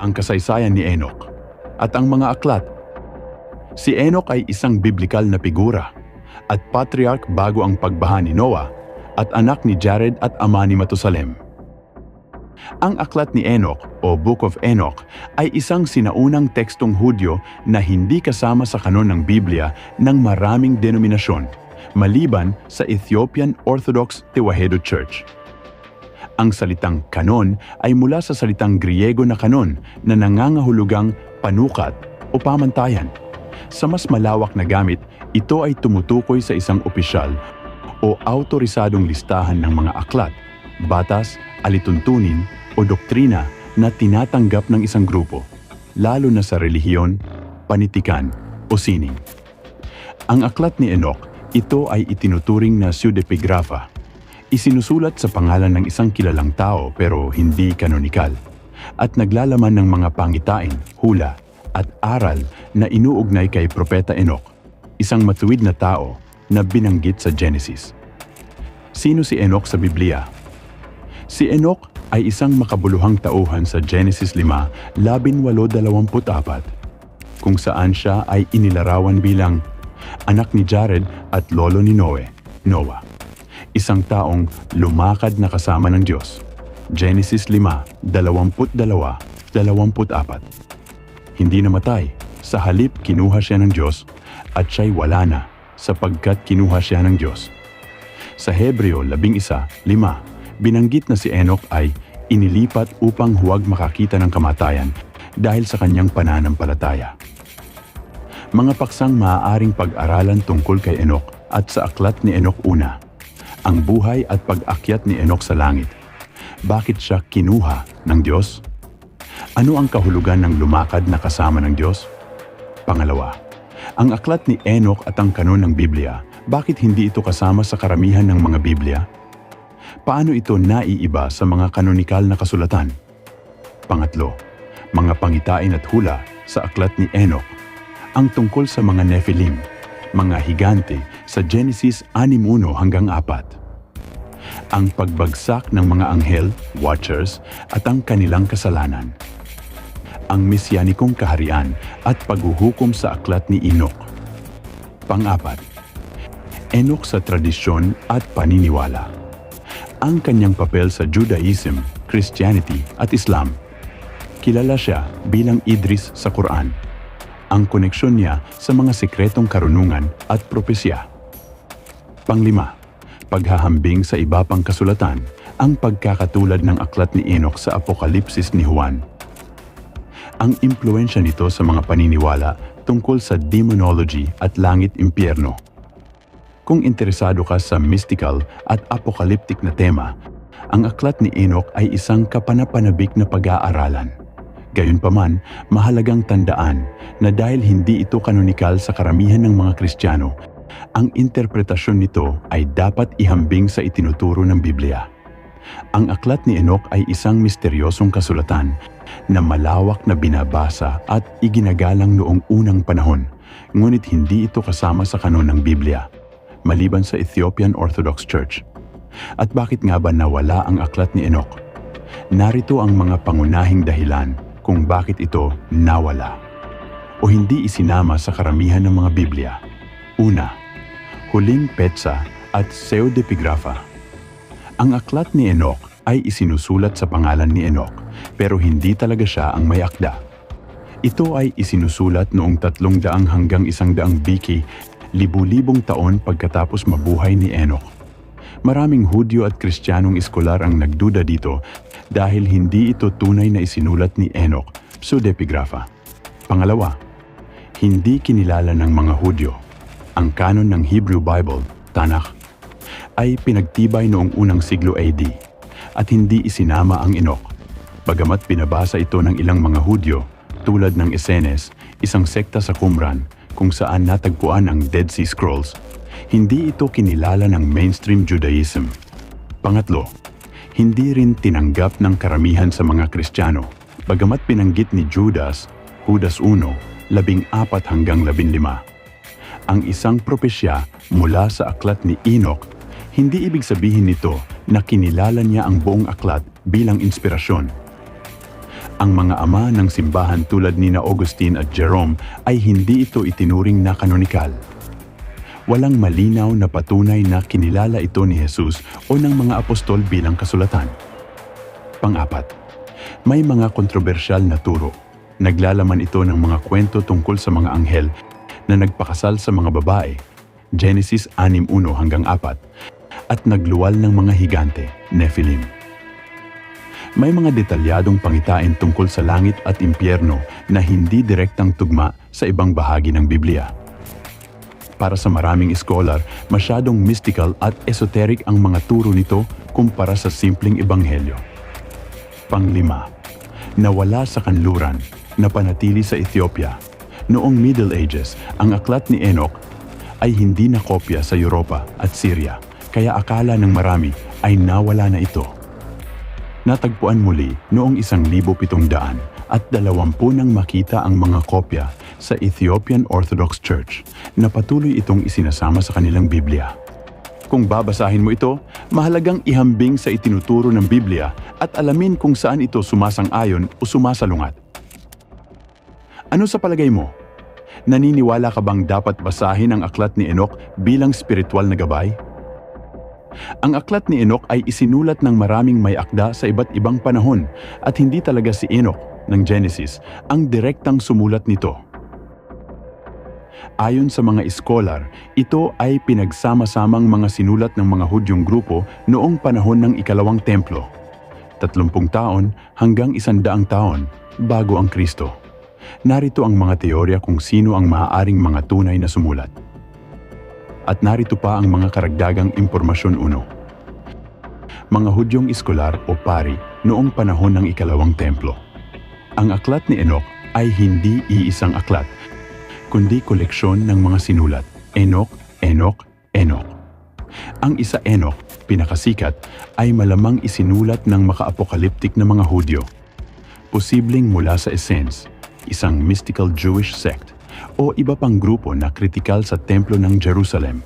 ang kasaysayan ni Enoch at ang mga aklat. Si Enoch ay isang biblikal na figura at patriarch bago ang pagbaha ni Noah at anak ni Jared at ama ni Matusalem. Ang aklat ni Enoch o Book of Enoch ay isang sinaunang tekstong Hudyo na hindi kasama sa kanon ng Biblia ng maraming denominasyon, maliban sa Ethiopian Orthodox Tewahedo Church. Ang salitang kanon ay mula sa salitang Griego na kanon na nangangahulugang panukat o pamantayan. Sa mas malawak na gamit, ito ay tumutukoy sa isang opisyal o autorisadong listahan ng mga aklat, batas, alituntunin o doktrina na tinatanggap ng isang grupo, lalo na sa relihiyon, panitikan o sining. Ang aklat ni Enoch, ito ay itinuturing na pseudepigrapha. Isinusulat sa pangalan ng isang kilalang tao pero hindi kanonikal at naglalaman ng mga pangitain, hula at aral na inuugnay kay Propeta Enoch, isang matuwid na tao na binanggit sa Genesis. Sino si Enoch sa Biblia? Si Enoch ay isang makabuluhang tauhan sa Genesis 5, 1824, kung saan siya ay inilarawan bilang anak ni Jared at lolo ni Noe, Noah. Isang taong lumakad na kasama ng Diyos. Genesis 5, 22, 24. Hindi namatay, sa halip kinuha siya ng Diyos at siya'y wala na sapagkat kinuha siya ng Diyos. Sa Hebreo 11.5, binanggit na si Enoch ay inilipat upang huwag makakita ng kamatayan dahil sa kanyang pananampalataya. Mga paksang maaaring pag-aralan tungkol kay Enoch at sa aklat ni Enoch una. Ang buhay at pag-akyat ni Enoch sa langit. Bakit siya kinuha ng Diyos? Ano ang kahulugan ng lumakad na kasama ng Diyos? Pangalawa, ang aklat ni Enoch at ang kanon ng Biblia, bakit hindi ito kasama sa karamihan ng mga Biblia? Paano ito naiiba sa mga kanonikal na kasulatan? Pangatlo, mga pangitain at hula sa aklat ni Enoch, ang tungkol sa mga Nephilim, mga higante sa Genesis 6.1 hanggang 4. Ang pagbagsak ng mga anghel, watchers, at ang kanilang kasalanan. Ang mesyanikong kaharian at paghuhukom sa aklat ni Enoch. Pang-apat, Enoch sa tradisyon at paniniwala. Ang kanyang papel sa Judaism, Christianity at Islam. Kilala siya bilang Idris sa Quran. Ang koneksyon niya sa mga sekretong karunungan at propesya. Panglima, paghahambing sa iba pang kasulatan ang pagkakatulad ng aklat ni Enoch sa Apokalipsis ni Juan. Ang impluensya nito sa mga paniniwala tungkol sa demonology at langit-impyerno. Kung interesado ka sa mystical at apocalyptic na tema, ang aklat ni Enoch ay isang kapanapanabik na pag-aaralan. Gayunpaman, mahalagang tandaan na dahil hindi ito kanonikal sa karamihan ng mga Kristiyano, ang interpretasyon nito ay dapat ihambing sa itinuturo ng Biblia. Ang aklat ni Enoch ay isang misteryosong kasulatan na malawak na binabasa at iginagalang noong unang panahon, ngunit hindi ito kasama sa kanon ng Biblia, maliban sa Ethiopian Orthodox Church. At bakit nga ba nawala ang aklat ni Enoch? Narito ang mga pangunahing dahilan kung bakit ito nawala o hindi isinama sa karamihan ng mga Biblia. Una, huling petsa at pseudepigrapha. Ang aklat ni Enoch ay isinusulat sa pangalan ni Enoch pero hindi talaga siya ang may akda. Ito ay isinusulat noong tatlong daang hanggang isang daang biki, libu-libong taon pagkatapos mabuhay ni Enoch. Maraming Hudyo at Kristiyanong eskolar ang nagduda dito dahil hindi ito tunay na isinulat ni Enoch, pseudepigrapha. Pangalawa, hindi kinilala ng mga Hudyo. Ang kanon ng Hebrew Bible, Tanakh, ay pinagtibay noong unang siglo AD at hindi isinama ang Enoch. Bagamat pinabasa ito ng ilang mga Hudyo tulad ng Essenes, isang sekta sa Qumran kung saan natagpuan ang Dead Sea Scrolls, hindi ito kinilala ng mainstream Judaism. Pangatlo, hindi rin tinanggap ng karamihan sa mga Kristiyano bagamat pinanggit ni Judas, Judas 1, labing apat hanggang labing lima. Ang isang propesya mula sa aklat ni Enoch, hindi ibig sabihin nito na kinilala niya ang buong aklat bilang inspirasyon. Ang mga ama ng simbahan tulad ni na Augustine at Jerome ay hindi ito itinuring na kanonikal. Walang malinaw na patunay na kinilala ito ni Jesus o ng mga apostol bilang kasulatan. Pang-apat, may mga kontrobersyal na turo. Naglalaman ito ng mga kwento tungkol sa mga anghel na nagpakasal sa mga babae, Genesis 6.1 hanggang 4, at nagluwal ng mga higante, Nephilim. May mga detalyadong pangitain tungkol sa langit at impyerno na hindi direktang tugma sa ibang bahagi ng Biblia. Para sa maraming scholar, masyadong mystical at esoteric ang mga turo nito kumpara sa simpleng ebanghelyo. Panglima, nawala sa kanluran, napanatili sa Ethiopia. Noong Middle Ages, ang aklat ni Enoch ay hindi nakopya sa Europa at Syria, kaya akala ng marami ay nawala na ito. Natagpuan muli noong 1700 at dalawampu nang makita ang mga kopya sa Ethiopian Orthodox Church na patuloy itong isinasama sa kanilang Biblia. Kung babasahin mo ito, mahalagang ihambing sa itinuturo ng Biblia at alamin kung saan ito sumasang-ayon o sumasalungat. Ano sa palagay mo? Naniniwala ka bang dapat basahin ang aklat ni Enoch bilang spiritual na gabay? Ang aklat ni Enoch ay isinulat ng maraming may akda sa iba't ibang panahon at hindi talaga si Enoch ng Genesis ang direktang sumulat nito. Ayon sa mga iskolar, ito ay pinagsama-samang mga sinulat ng mga Hudyong grupo noong panahon ng ikalawang templo, 30 taon hanggang 100 taon bago ang Kristo. Narito ang mga teorya kung sino ang maaaring mga tunay na sumulat. At narito pa ang mga karagdagang impormasyon uno. Mga Hudyong iskolar o pari noong panahon ng ikalawang templo. Ang aklat ni Enoch ay hindi iisang aklat, kundi koleksyon ng mga sinulat. Enoch, Enoch, Enoch. Ang isa Enoch, pinakasikat, ay malamang isinulat ng maka-apokaliptik na mga Hudyo. Posibleng mula sa Essence, isang mystical Jewish sect, o iba pang grupo na kritikal sa templo ng Jerusalem.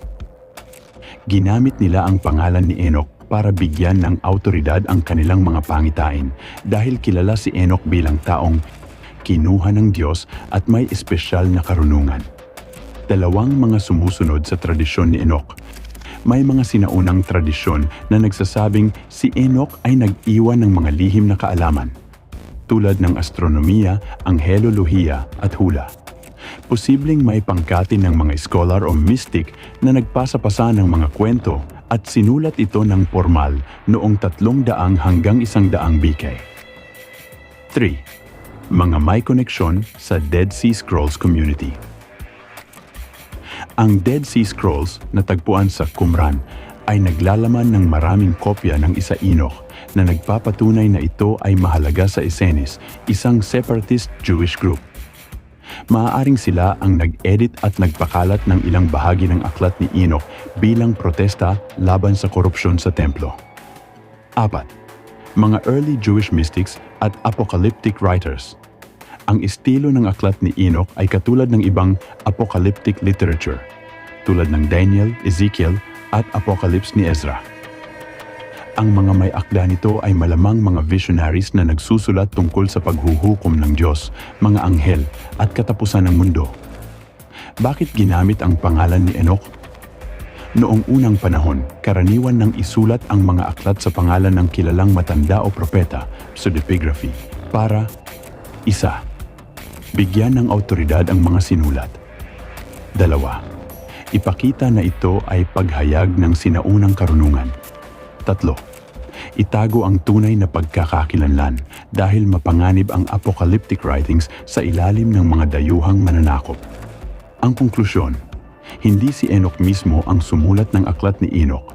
Ginamit nila ang pangalan ni Enoch para bigyan ng autoridad ang kanilang mga pangitain dahil kilala si Enoch bilang taong kinuha ng Diyos at may espesyal na karunungan. Dalawang mga sumusunod sa tradisyon ni Enoch. May mga sinaunang tradisyon na nagsasabing si Enoch ay nag-iwan ng mga lihim na kaalaman, tulad ng astronomiya, anghelolohiya at hula. Posibleng may pangkatin ng mga scholar o mystic na nagpasa-pasa ng mga kwento at sinulat ito ng formal noong tatlong daang hanggang isang daang bikay. 3. Mga may koneksyon sa Dead Sea Scrolls Community Ang Dead Sea Scrolls na tagpuan sa Qumran ay naglalaman ng maraming kopya ng isa Enoch na nagpapatunay na ito ay mahalaga sa Essenes, isang separatist Jewish group. Maaaring sila ang nag-edit at nagpakalat ng ilang bahagi ng aklat ni Enoch bilang protesta laban sa korupsyon sa templo. 4. Mga early Jewish mystics at apocalyptic writers. Ang estilo ng aklat ni Enoch ay katulad ng ibang apocalyptic literature, tulad ng Daniel, Ezekiel, at Apocalypse ni Ezra. Ang mga may akda nito ay malamang mga visionaries na nagsusulat tungkol sa paghuhukom ng Diyos, mga anghel at katapusan ng mundo. Bakit ginamit ang pangalan ni Enoch? Noong unang panahon, karaniwan nang isulat ang mga aklat sa pangalan ng kilalang matanda o propeta, pseudepigraphy, para isa, bigyan ng autoridad ang mga sinulat. Dalawa, ipakita na ito ay paghayag ng sinaunang karunungan. Tatlo, itago ang tunay na pagkakakilanlan dahil mapanganib ang apocalyptic writings sa ilalim ng mga dayuhang mananakop. Ang konklusyon, hindi si Enoch mismo ang sumulat ng aklat ni Enoch,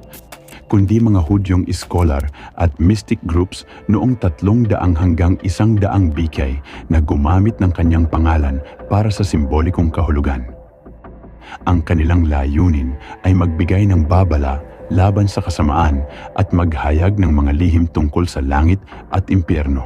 kundi mga Hudyong iskolar at mystic groups noong tatlong daang hanggang isang daang bikay na gumamit ng kanyang pangalan para sa simbolikong kahulugan. Ang kanilang layunin ay magbigay ng babala laban sa kasamaan at maghayag ng mga lihim tungkol sa langit at impyerno.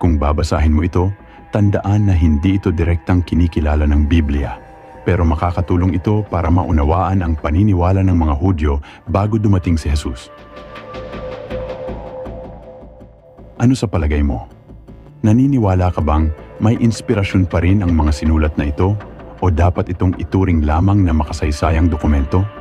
Kung babasahin mo ito, tandaan na hindi ito direktang kinikilala ng Biblia, pero makakatulong ito para maunawaan ang paniniwala ng mga Hudyo bago dumating si Jesus. Ano sa palagay mo? Naniniwala ka bang may inspirasyon pa rin ang mga sinulat na ito o dapat itong ituring lamang na makasaysayang dokumento?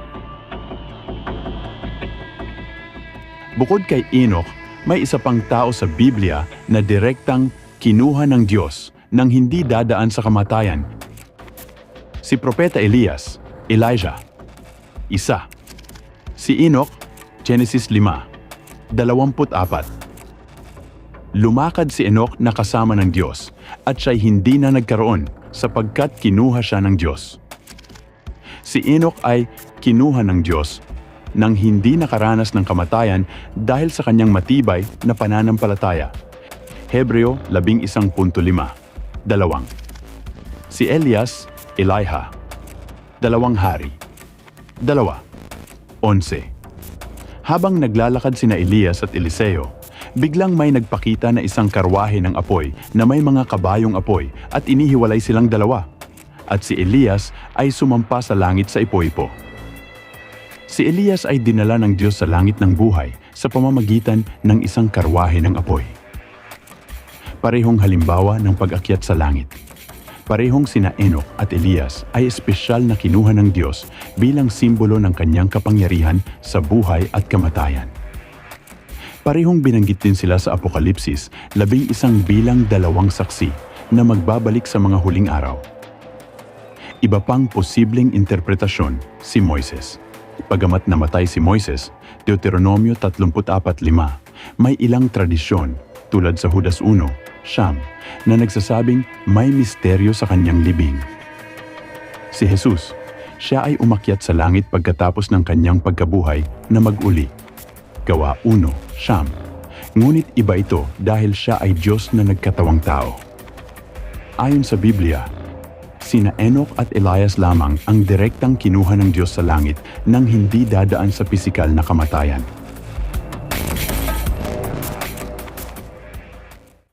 Bukod kay Enoch, may isa pang tao sa Biblia na direktang kinuha ng Diyos nang hindi dadaan sa kamatayan. Si Propeta Elias, Elijah. Isa. Si Enoch, Genesis 5, 24. Lumakad si Enoch na kasama ng Diyos at siya'y hindi na nagkaroon sapagkat kinuha siya ng Diyos. Si Enoch ay kinuha ng Diyos nang hindi nakaranas ng kamatayan dahil sa kanyang matibay na pananampalataya. Hebreo 11.5 Dalawang. Si Elias, Eliha. Dalawang hari. Dalawa. Onse. Habang naglalakad sina Elias at Eliseo, biglang may nagpakita na isang karwahe ng apoy na may mga kabayong apoy at inihiwalay silang dalawa. At si Elias ay sumampa sa langit sa ipo-ipo. Si Elias ay dinala ng Diyos sa langit ng buhay sa pamamagitan ng isang karwahe ng apoy. Parehong halimbawa ng pag-akyat sa langit. Parehong sina Enoch at Elias ay espesyal na kinuha ng Diyos bilang simbolo ng kanyang kapangyarihan sa buhay at kamatayan. Parehong binanggit din sila sa Apokalipsis, labing isang bilang dalawang saksi na magbabalik sa mga huling araw. Iba pang posibleng interpretasyon si Moises. Pagamat namatay si Moises, Deuteronomio 34.5, may ilang tradisyon tulad sa Judas 1, Siyam, na nagsasabing may misteryo sa kanyang libing. Si Jesus, siya ay umakyat sa langit pagkatapos ng kanyang pagkabuhay na mag-uli. Gawa 1, Siyam. Ngunit iba ito dahil siya ay Diyos na nagkatawang tao. Ayon sa Biblia, sina Enoch at Elias lamang ang direktang kinuha ng Diyos sa langit nang hindi dadaan sa pisikal na kamatayan.